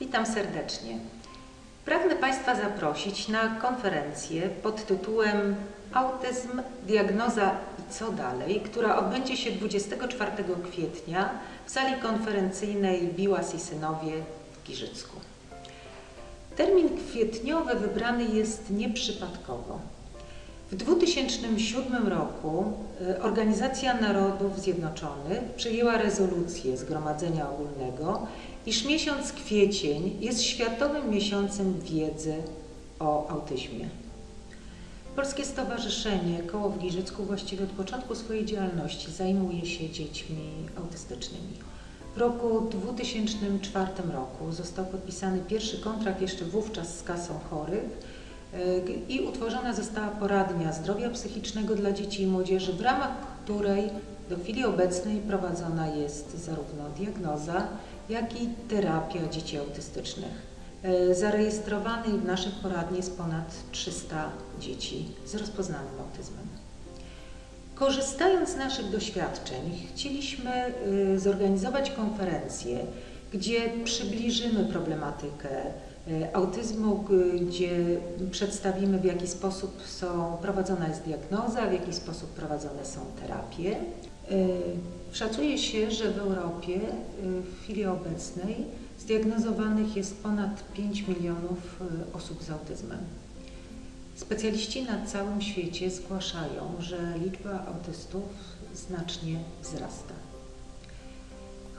Witam serdecznie. Pragnę Państwa zaprosić na konferencję pod tytułem Autyzm, diagnoza i co dalej, która odbędzie się 24 kwietnia w sali konferencyjnej Biłas i Synowie w Giżycku. Termin kwietniowy wybrany jest nieprzypadkowo. W 2007 roku y, Organizacja Narodów Zjednoczonych przyjęła rezolucję Zgromadzenia Ogólnego, iż miesiąc kwiecień jest Światowym Miesiącem Wiedzy o autyzmie. Polskie Stowarzyszenie Koło w Giżycku właściwie od początku swojej działalności zajmuje się dziećmi autystycznymi. W roku 2004 roku został podpisany pierwszy kontrakt jeszcze wówczas z kasą chorych i utworzona została poradnia zdrowia psychicznego dla dzieci i młodzieży, w ramach której do chwili obecnej prowadzona jest zarówno diagnoza, jak i terapia dzieci autystycznych. E, zarejestrowanych w naszej poradni jest ponad 300 dzieci z rozpoznanym autyzmem. Korzystając z naszych doświadczeń, chcieliśmy y, zorganizować konferencję, gdzie przybliżymy problematykę y, autyzmu, gdzie przedstawimy w jaki sposób są, prowadzona jest diagnoza, w jaki sposób prowadzone są terapie. Y, szacuje się, że w Europie w chwili obecnej zdiagnozowanych jest ponad 5 milionów osób z autyzmem. Specjaliści na całym świecie zgłaszają, że liczba autystów znacznie wzrasta.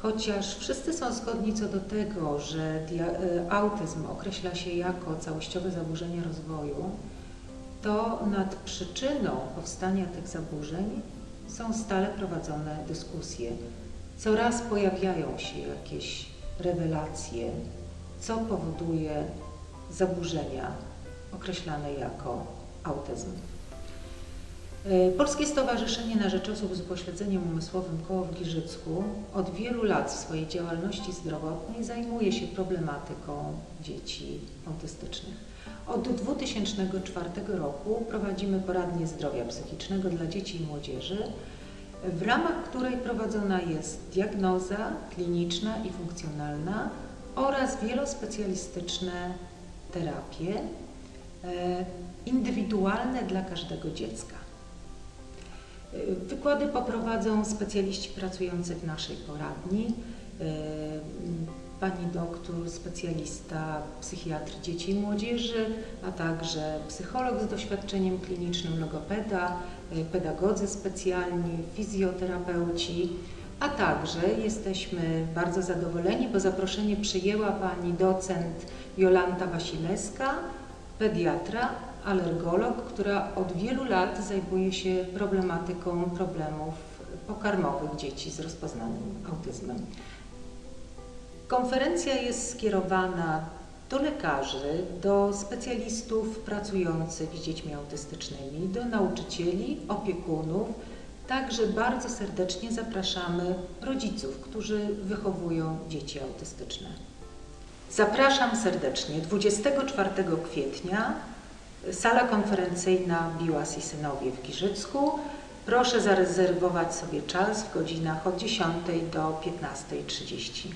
Chociaż wszyscy są zgodni co do tego, że e, autyzm określa się jako całościowe zaburzenie rozwoju, to nad przyczyną powstania tych zaburzeń są stale prowadzone dyskusje. Coraz pojawiają się jakieś rewelacje, co powoduje zaburzenia określane jako autyzm. E, Polskie Stowarzyszenie na Rzecz Osób z Upośledzeniem Umysłowym Koło w Giżycku od wielu lat w swojej działalności zdrowotnej zajmuje się problematyką dzieci autystycznych. Od 2004 roku prowadzimy poradnię zdrowia psychicznego dla dzieci i młodzieży, w ramach której prowadzona jest diagnoza kliniczna i funkcjonalna oraz wielospecjalistyczne terapie E, indywidualne dla każdego dziecka. E, wykłady poprowadzą specjaliści pracujący w naszej poradni, e, pani doktor, specjalista psychiatry dzieci i młodzieży, a także psycholog z doświadczeniem klinicznym, logopeda, pedagodzy specjalni, fizjoterapeuci, a także jesteśmy bardzo zadowoleni, bo zaproszenie przyjęła pani docent Jolanta Wasilewska, pediatra, alergolog, która od wielu lat zajmuje się problematyką problemów pokarmowych dzieci z rozpoznanym autyzmem. Konferencja jest skierowana do lekarzy, do specjalistów pracujących z dziećmi autystycznymi, do nauczycieli, opiekunów. Także bardzo serdecznie zapraszamy rodziców, którzy wychowują dzieci autystyczne. Zapraszam serdecznie 24 kwietnia sala konferencyjna Biłas i Synowie w Giżycku. Proszę zarezerwować sobie czas w godzinach od 10 do 15.30.